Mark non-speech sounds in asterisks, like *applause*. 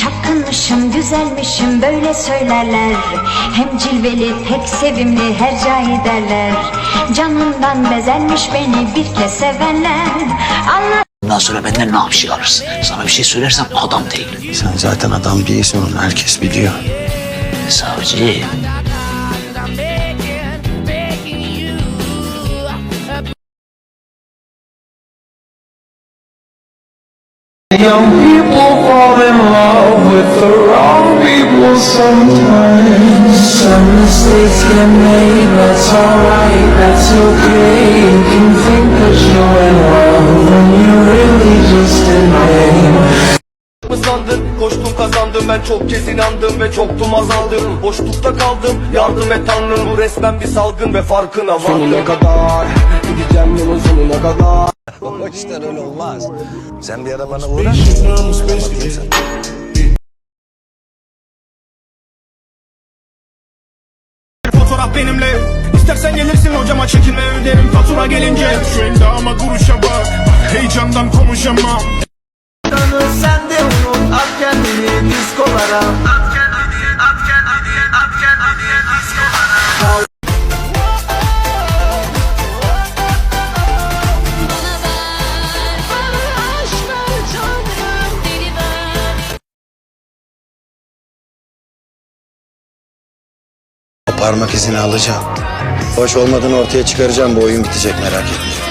Çapkınmışım, güzelmişim böyle söylerler Hem cilveli, pek sevimli her derler Canımdan bezenmiş beni bir kez sevenler Anla Bundan sonra benden ne yapışık alırsın? Sana bir şey söylersem adam değil. Sen zaten adam değilsin onu herkes biliyor. Savcı. Young people fall in love with the wrong people sometimes. Some mistakes get made, that's alright, that's okay. You can think that you're in love when you're really just in pain. mı sandın? Koştum kazandım ben çok kez inandım ve çoktum azaldım Boşlukta kaldım yardım et tanrım bu resmen bir salgın ve farkına vardım Sonuna kadar gideceğim yolun sonuna kadar *laughs* O işler öyle olmaz. Sen bir ara bana uğra. Fotoğraf benimle İstersen gelirsin hocama çekinme öderim fatura gelince Şu elde ama duruşa bak Heyecandan konuşamam Sen parmak izini alacağım. Hoş olmadığını ortaya çıkaracağım bu oyun bitecek merak etme.